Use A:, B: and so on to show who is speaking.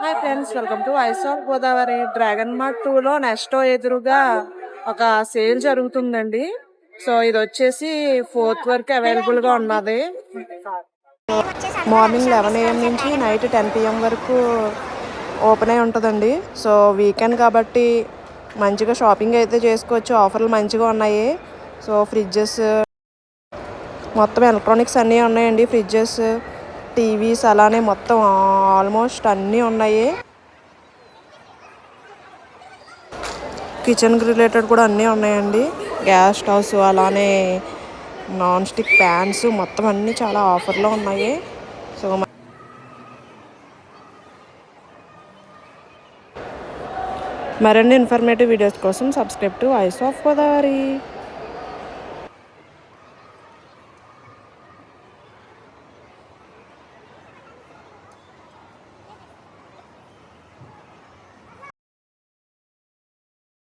A: Hi friends welcome to eyes of Godavari. Dragon Mart టూలో Nesto ఎదురుగా ఒక sale జరుగుతుందండి. సో ఇది వచ్చేసి ఫోర్త్ వరకు అవైలబుల్గా ఉన్నది. మార్నింగ్ లెవెన్ ఏఎం నుంచి నైట్ టెన్ పిఎం వరకు ఓపెన్ అయి ఉంటుందండి. సో వీకెండ్ కాబట్టి మంచిగా షాపింగ్ అయితే చేసుకోవచ్చు. ఆఫర్లు మంచిగా ఉన్నాయి. సో ఫ్రిడ్జెస్ మొత్తం ఎలక్ట్రానిక్స్ అన్నీ ఉన్నాయండి ఫ్రిడ్జెస్. టీవీస్ అలానే మొత్తం ఆల్మోస్ట్ అన్నీ ఉన్నాయి. కిచెన్కి రిలేటెడ్ కూడా అన్నీ ఉన్నాయండి. గ్యాస్ స్టవ్స్ అలానే నాన్ స్టిక్ ప్యాన్స్ మొత్తం అన్నీ చాలా ఆఫర్లో ఉన్నాయి. సో మరిన్ని ఇన్ఫర్మేటివ్ వీడియోస్ కోసం subscribe to voice of Godavari.